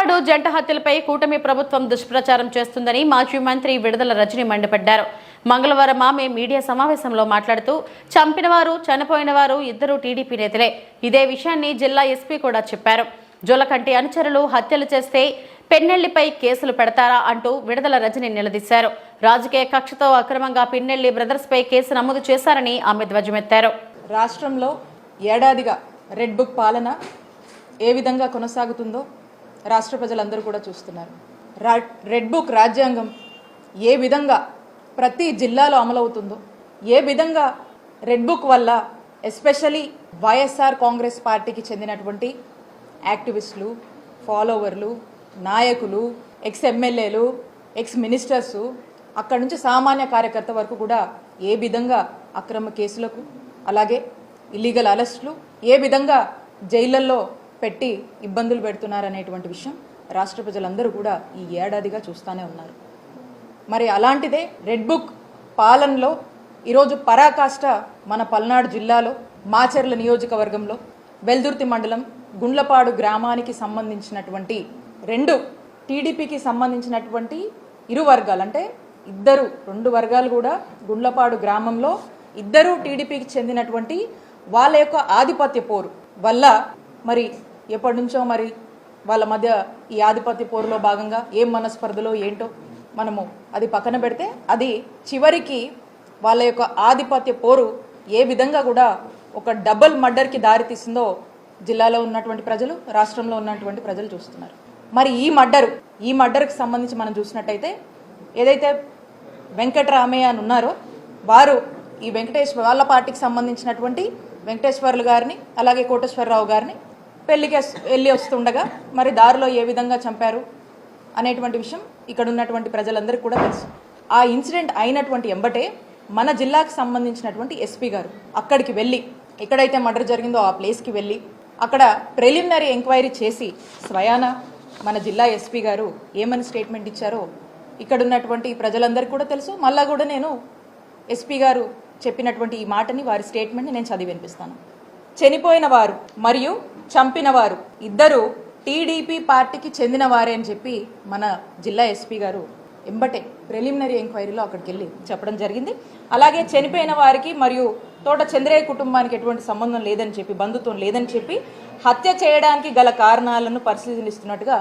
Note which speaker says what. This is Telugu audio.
Speaker 1: గుండ్లపాడు జంట హత్యలపై కూటమి ప్రభుత్వం దుష్ప్రచారం చేస్తుందని మాజీ మంత్రి విడుదల రజని మండిపడ్డారు. మంగళవారం ఆమె మీడియా సమావేశంలో మాట్లాడుతూ చంపినవారు చనిపోయినవారు చనిపోయిన వారు ఇద్దరు టీడీపీ నేతలే. ఇదే విషయాన్ని జిల్లా ఎస్పీ కూడా చెప్పారు. జొలకంటి అనుచరులు హత్యలు చేస్తే పెన్నెల్లిపై కేసులు పెడతారా అంటూ విడుదల రజని నిలదీశారు. రాజకీయ కక్షతో అక్రమంగా పిన్నెల్లి బ్రదర్స్పై కేసు నమోదు చేశారని ఆమె ధ్వజమెత్తారు.
Speaker 2: రాష్ట్రంలో ఏడాదిగా రెడ్ బుక్ పాలన ఏ విధంగా కొనసాగుతుందో రాష్ట్ర ప్రజలందరూ కూడా చూస్తున్నారు. రా- రెడ్ బుక్ రాజ్యాంగం ఏ విధంగా ప్రతి జిల్లాలో అమలవుతుందో ఏ విధంగా రెడ్ బుక్ వల్ల ఎస్పెషలీ వైఎస్ఆర్ కాంగ్రెస్ పార్టీకి చెందినటువంటి యాక్టివిస్టులు ఫాలోవర్లు నాయకులు ఎక్స్ ఎమ్మెల్యేలు ఎక్స్ మినిస్టర్స్ అక్కడి నుంచి సామాన్య కార్యకర్త వరకు కూడా ఏ విధంగా అక్రమ కేసులకు అలాగే ఇల్లీగల్ అరెస్టులు ఏ విధంగా జైళ్ళల్లో పెట్టి ఇబ్బందులు పెడుతున్నారనేటువంటి విషయం రాష్ట్ర ప్రజలందరూ కూడా ఈ ఏడాదిగా చూస్తూనే ఉన్నారు. మరి అలాంటిదే రెడ్ బుక్ పాలనలో ఈరోజు పరాకాష్ట మన పల్నాడు జిల్లాలో మాచర్ల నియోజకవర్గంలో వెల్దుర్తి మండలం గుండ్లపాడు గ్రామానికి సంబంధించినటువంటి రెండు టీడీపీకి సంబంధించినటువంటి ఇరు వర్గాలు అంటే ఇద్దరు రెండు వర్గాలు కూడా గుండ్లపాడు గ్రామంలో ఇద్దరు టీడీపీకి చెందినటువంటి వాళ్ళ యొక్క ఆధిపత్య పోరు వల్ల మరి ఎప్పటి నుంచో మరి వాళ్ళ మధ్య ఈ ఆధిపత్య పోరులో భాగంగా ఏం మనస్పర్ధలో ఏంటో మనము అది పక్కన పెడితే అది చివరికి వాళ్ళ యొక్క ఆధిపత్య పోరు ఏ విధంగా కూడా ఒక డబుల్ మర్డర్కి దారితీసిందో జిల్లాలో ఉన్నటువంటి ప్రజలు రాష్ట్రంలో ఉన్నటువంటి ప్రజలు చూస్తున్నారు. మరి ఈ మర్డర్ ఈ మర్డర్కి సంబంధించి మనం చూసినట్టయితే ఏదైతే వెంకటరామయ్య అని ఉన్నారో వారు ఈ వెంకటేశ్వర వాళ్ళ పార్టీకి సంబంధించినటువంటి వెంకటేశ్వర్లు గారిని అలాగే కోటేశ్వరరావు గారిని పెళ్ళికి వెళ్ళి వస్తుండగా మరి దారిలో ఏ విధంగా చంపారు అనేటువంటి విషయం ఇక్కడ ఉన్నటువంటి ప్రజలందరికీ కూడా తెలుసు. ఆ ఇన్సిడెంట్ అయినటువంటి ఎంబటే మన జిల్లాకు సంబంధించినటువంటి ఎస్పీ గారు అక్కడికి వెళ్ళి ఎక్కడైతే మర్డర్ జరిగిందో ఆ ప్లేస్కి వెళ్ళి అక్కడ ప్రిలిమినరీ ఎంక్వైరీ చేసి స్వయాన మన జిల్లా ఎస్పీ గారు ఏమని స్టేట్మెంట్ ఇచ్చారో ఇక్కడ ఉన్నటువంటి ప్రజలందరికీ కూడా తెలుసు. మళ్ళా కూడా నేను ఎస్పీ గారు చెప్పినటువంటి ఈ మాటని వారి స్టేట్మెంట్ని నేను చదివి వినిపిస్తాను. చనిపోయిన వారు మరియు చంపినవారు. ఇద్దరు టీడీపీ పార్టీకి చెందినవారే అని చెప్పి మన జిల్లా ఎస్పీ గారు ఎంబటే ప్రిలిమినరీ ఎంక్వైరీలో అక్కడికి వెళ్ళి చెప్పడం జరిగింది. అలాగే చనిపోయిన వారికి మరియు తోట చంద్రయ్య కుటుంబానికి ఎటువంటి సంబంధం లేదని చెప్పి బంధుత్వం లేదని చెప్పి హత్య చేయడానికి గల కారణాలను పరిశీలిస్తున్నట్టుగా